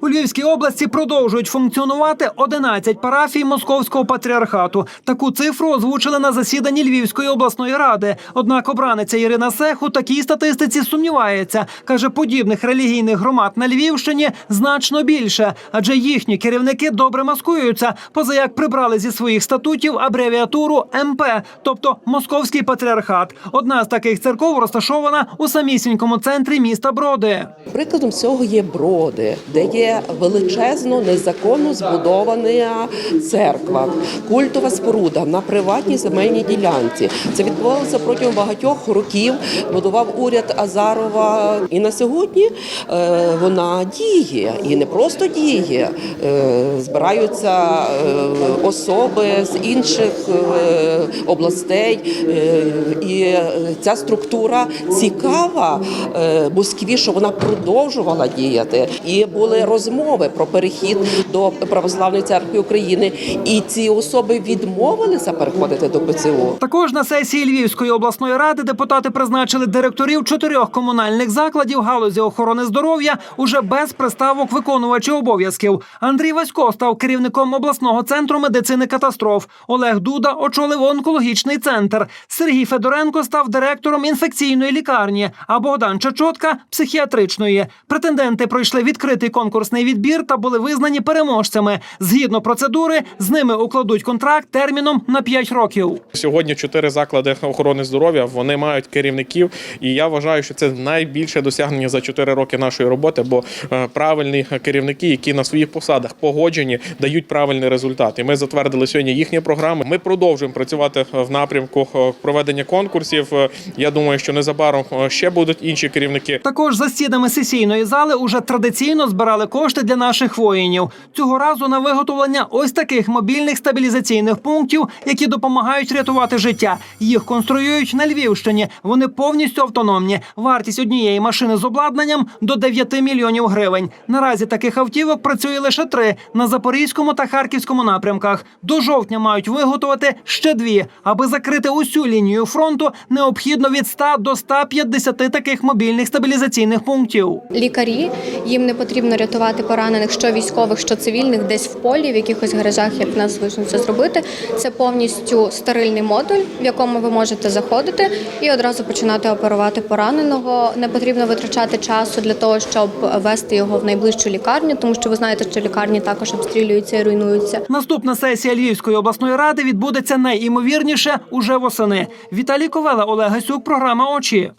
У Львівській області продовжують функціонувати 11 парафій Московського патріархату. Таку цифру озвучили на засіданні Львівської обласної ради. Однак обраниця Ірина Сех у такій статистиці сумнівається. каже, подібних релігійних громад на Львівщині значно більше, адже їхні керівники добре маскуються. Поза як прибрали зі своїх статутів абревіатуру МП, тобто Московський патріархат. Одна з таких церков розташована у самісінькому центрі міста Броди. Прикладом цього є броди, де є величезно незаконно збудована церква, культова споруда на приватній земельній ділянці. Це відбувалося протягом багатьох років. Будував уряд Азарова, і на сьогодні е, вона діє і не просто діє. Е, збираються е, особи з інших областей, і ця структура цікава Москві, що вона продовжувала діяти. І були розмови про перехід до православної церкви України. І ці особи відмовилися переходити до ПЦУ. Також на сесії Львівської обласної ради депутати призначили директорів чотирьох комунальних закладів галузі охорони здоров'я уже без приставок виконувачів обов'язків. Андрій Васько став керівником обласного центру медицини катастроф. Олег Дуда очолив онкологічний центр. Сергій Федоренко став директором інфекційної лікарні, а Богдан Чачотка психіатричної. Претенденти пройшли відкритий конкурсний відбір та були визнані переможцями. Згідно процедури, з ними укладуть контракт терміном на 5 років. Сьогодні чотири заклади охорони здоров'я вони мають керівників, і я вважаю, що це найбільше досягнення за чотири роки нашої роботи. Бо е, правильні керівники, які на своїх посадах погоджені, дають правильний результат. І ми затвердили сьогодні їхні програми. Ми продовжуємо працювати в напрямку е, проведення конкурсів. Е, Я думаю, що незабаром е, ще будуть інші керівники. Також за стінами сесійної зали уже традиційно збирали кошти для наших воїнів. Цього разу на виготовлення ось таких мобільних стабілізаційних пунктів, які допомагають рятувати життя. Їх конструюють на Львівщині. Вони повністю автономні. Вартість однієї машини з обладнанням до 9 мільйонів гривень. Наразі таких автівок працює лише три на запорізькому та харківському напрямках. До жовтня мають виготовити ще дві. Аби закрити усю лінію фронту, необхідно від 100 до 150 таких мобільних стабілізаційних пунктів. Лікарі їм не потрібно рятувати поранених, що військових, що цивільних, десь в полі, в якихось гаражах, як в нас звично це зробити. Це повністю стерильний модуль, в якому ви можете заходити і одразу починати оперувати пораненого. Не потрібно витрачати часу для того, щоб вести його в найближчу лікарню, тому що ви знаєте, що лікарні також обстрілюються і руйнуються. Наступна сесія Львівської обласної ради відбудеться найімовірніше уже восени. Віталій Ковела, Олег Гасюк, програма Очі.